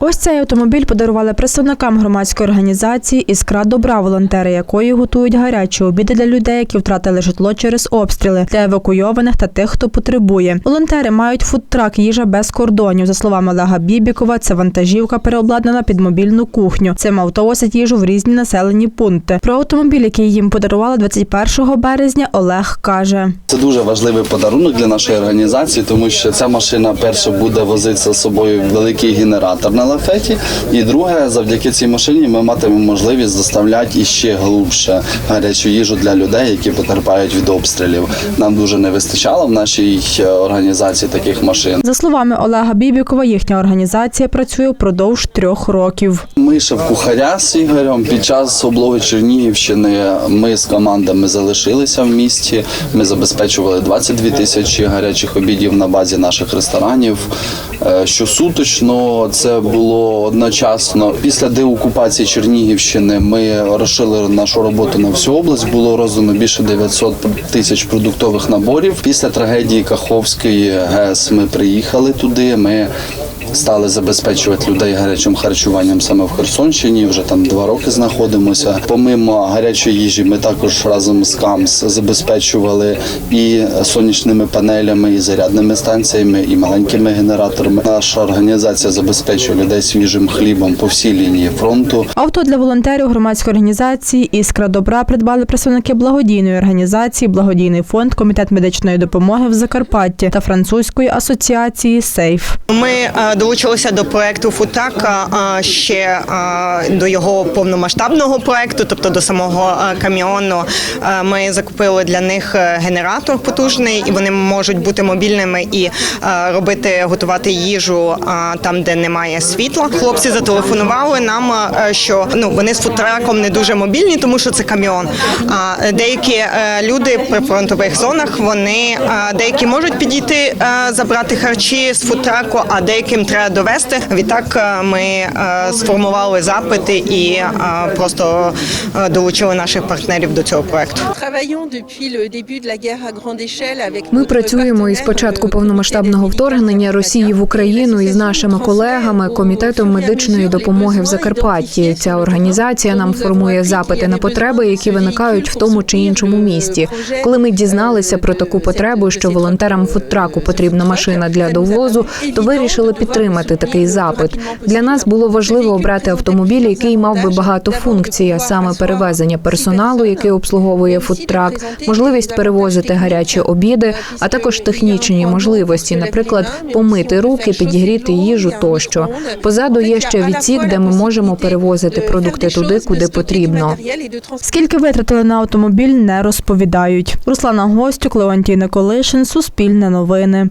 Ось цей автомобіль подарували представникам громадської організації Іскра добра, волонтери якої готують гарячі обіди для людей, які втратили житло через обстріли, для евакуйованих та тих, хто потребує. Волонтери мають фудтрак їжа без кордонів. За словами Олега Бібікова, це вантажівка переобладнана під мобільну кухню. Цим авто возить їжу в різні населені пункти. Про автомобіль, який їм подарували 21 березня, Олег каже. Це дуже важливий подарунок для нашої організації, тому що ця машина перше буде возити з собою великий генератор лафеті. І друге, завдяки цій машині ми матимемо можливість доставляти іще глубше гарячу їжу для людей, які потерпають від обстрілів. Нам дуже не вистачало в нашій е, організації таких машин. За словами Олега Бібікова, їхня організація працює впродовж трьох років. Ми в кухаря з Ігорем під час облоги Чернігівщини. Ми з командами залишилися в місті. Ми забезпечували 22 тисячі гарячих обідів на базі наших ресторанів. Е, Щосуточно це було одночасно. Після деокупації Чернігівщини ми розширили нашу роботу на всю область. Було роздано більше 900 тисяч продуктових наборів. Після трагедії Каховської ГЕС ми приїхали туди. Ми стали забезпечувати людей гарячим харчуванням саме в Херсонщині. Вже там два роки знаходимося. Помимо гарячої їжі, ми також разом з КАМС забезпечували і сонячними панелями, і зарядними станціями, і маленькими генераторами. Наша організація забезпечує людей свіжим хлібом по всій лінії фронту. Авто для волонтерів громадської організації Іскра добра придбали представники благодійної організації, благодійний фонд, комітет медичної допомоги в Закарпатті та французької асоціації Сейф. Ми долучилися до проекту Футак ще до його повномасштабного проекту, тобто до самого каміону. Ми закупили для них е, генератор потужний, і вони можуть бути мобільними і робити готувати їжу там, де немає світла. Хлопці зателефонували нам, що ну вони з футраком не дуже мобільні, тому що це каміон. А деякі е, люди при фронтових зонах вони деякі можуть підійти е, забрати харчі з футраку, а деяким треба довести. Відтак е, ми е, сформували запити і е, просто долучили наших партнерів до цього проекту. Ми працюємо із початку повномасштабного вторгнення Росії в Україну із нашими колегами комітетом медичної допомоги в Закарпатті. Ця організація нам формує запити на потреби, які виникають в тому чи іншому місті. Коли ми дізналися про таку потребу, що волонтерам фудтраку потрібна машина для довозу, то вирішили підтримати такий запит. Для нас було важливо обрати автомобіль, який мав би багато функцій, а саме перевезення персоналу, який обслуговує фудтрак, можливість перевозити гарячі обіди, а також технічні можливості, наприклад, помити руки, підігріти їжу тощо. Позаду є ще відсік, де ми можемо перевозити продукти туди, куди потрібно. Скільки витратили на автомобіль, не розповідають. Руслана Гостюк, Леонтій Николишин, Суспільне новини.